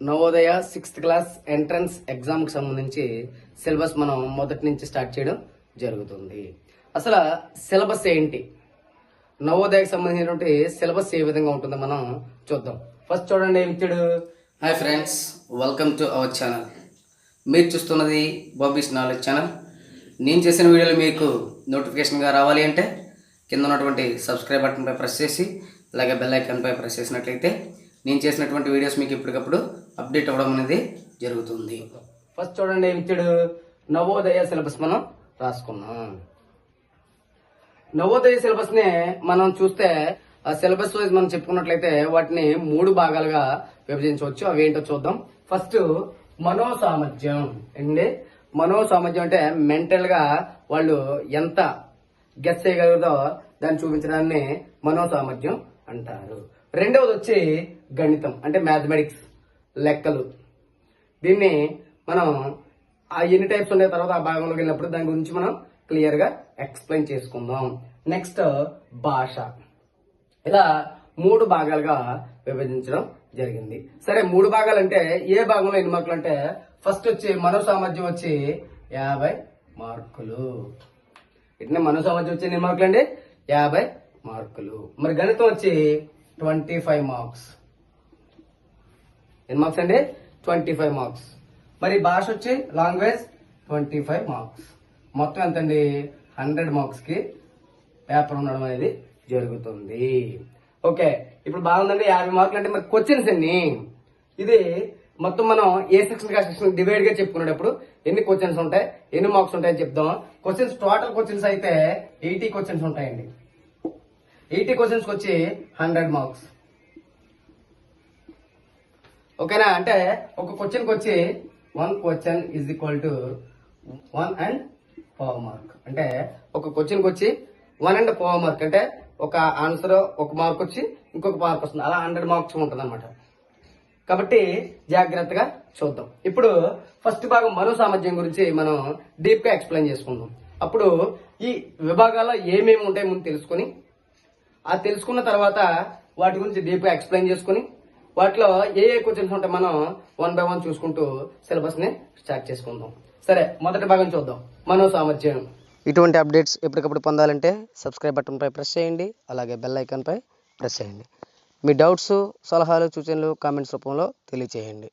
Navodaya sixth class entrance ఎగ్జామ్కి సంబంధించి syllabus మనం మొదటి నుంచి స్టార్ట్ చేయడం జరుగుతుంది. అసలు సిలబస్ ఏంటి? నవోదయకు సంబంధించినటువంటి సిలబస్ ఏ విధంగా ఉంటుందో మనం చూద్దాం. ఫస్ట్ చూడండి ఏం hi friends welcome to our channel మీరు చూస్తున్నది బాబీస్ నాలెడ్జ్ ఛానల్ నేను చేసిన వీడియోలు మీకు నోటిఫికేషన్గా రావాలి అంటే కింద ఉన్నటువంటి సబ్స్క్రైబ్ బటన్పై ప్రెస్ చేసి అలాగే బెల్ ఐకాన్పై ప్రెస్ చేసినట్లయితే నేను చేసినటువంటి వీడియోస్ మీకు ఎప్పటికప్పుడు అప్డేట్ అవ్వడం అనేది జరుగుతుంది. ఫస్ట్ చూడండి ఏం ఇచ్చాడు నవోదయ సిలబస్ మనం రాసుకున్నాం. నవోదయ సిలబస్ని మనం చూస్తే ఆ సిలబస్ వైజ్ మనం చెప్పుకున్నట్లయితే వాటిని మూడు భాగాలుగా విభజించవచ్చు. అవి ఏంటో చూద్దాం. ఫస్ట్ మనో సామర్థ్యం అండి మనో సామర్థ్యం అంటే మెంటల్గా వాళ్ళు ఎంత గెస్ చేయగలదో దాన్ని చూపించడాన్ని మనో సామర్థ్యం అంటారు. రెండవది వచ్చి గణితం అంటే మ్యాథమెటిక్స్ లెక్కలు. దీన్ని మనం ఆ ఎన్ని టైప్స్ ఉండే తర్వాత ఆ భాగంలోకి వెళ్ళినప్పుడు దాని గురించి మనం క్లియర్గా ఎక్స్ప్లెయిన్ చేసుకుందాం. నెక్స్ట్ భాష. ఇలా మూడు భాగాలుగా విభజించడం జరిగింది. సరే మూడు భాగాలు అంటే ఏ భాగంలో ఎన్ని మార్కులు అంటే ఫస్ట్ వచ్చి మనో సామర్థ్యం వచ్చి యాభై మార్కులు. ఇట్నే మనో సామర్థ్యం వచ్చి ఎన్ని మార్కులు అండి యాభై మార్కులు. మరి గణితం వచ్చి ట్వంటీ ఫైవ్ మార్క్స్. ఎన్ని మార్క్స్ అండి? Twenty five marks. మరి భాష వచ్చి లాంగ్వేజ్ ట్వంటీ ఫైవ్ మార్క్స్. మొత్తం ఎంత అండి హండ్రెడ్ మార్క్స్కి పేపర్ ఉండడం అనేది జరుగుతుంది. ఓకే ఇప్పుడు బాగుందండి. యాభై మార్కులు అంటే మరి క్వశ్చన్స్ అన్ని ఇది మొత్తం మనం ఏ సెక్షన్ కా సెక్షన్ డివైడ్గా చెప్పుకునేటప్పుడు ఎన్ని క్వశ్చన్స్ ఉంటాయి ఎన్ని మార్క్స్ ఉంటాయని చెప్దాం. క్వశ్చన్స్ టోటల్ క్వశ్చన్స్ అయితే ఎయిటీ క్వశ్చన్స్ ఉంటాయండి. ఎయిటీ క్వశ్చన్స్ వచ్చి హండ్రెడ్ మార్క్స్ ఓకేనా? అంటే ఒక క్వశ్చన్కి వచ్చి one question is equal to one and power mark అంటే ఒక క్వశ్చన్కి వచ్చి వన్ అండ్ పవర్ మార్క్ అంటే ఒక ఆన్సర్ ఒక మార్క్ వచ్చి ఇంకొక మార్క్ వస్తుంది అలా హండ్రెడ్ మార్క్స్ ఉంటుంది అనమాట కాబట్టి జాగ్రత్తగా చూద్దాం. ఇప్పుడు ఫస్ట్ భాగం మరో సామర్థ్యం గురించి మనం డీప్గా ఎక్స్ప్లెయిన్ చేసుకుందాం. అప్పుడు ఈ విభాగాల్లో ఏమేమి ఉంటాయి ముందు తెలుసుకొని ఆ తెలుసుకున్న తర్వాత వాటి గురించి డీప్ ఎక్స్ప్లెయిన్ చేసుకుని వాటిలో ఏ ఏ క్వశ్చన్స్ ఉంటాయి మనం వన్ బై వన్ చూసుకుంటూ సిలబస్ని స్టార్ట్ చేసుకుందాం. సరే మొదటి భాగం చూద్దాం. మనో సామర్థ్యం. ఇటువంటి అప్డేట్స్ ఎప్పటికప్పుడు పొందాలంటే సబ్స్క్రైబ్ బటన్ పై ప్రెస్ చేయండి అలాగే బెల్ ఐకాన్ పై ప్రెస్ చేయండి. మీ డౌట్స్ సలహాలు సూచనలు కామెంట్స్ రూపంలో తెలియచేయండి.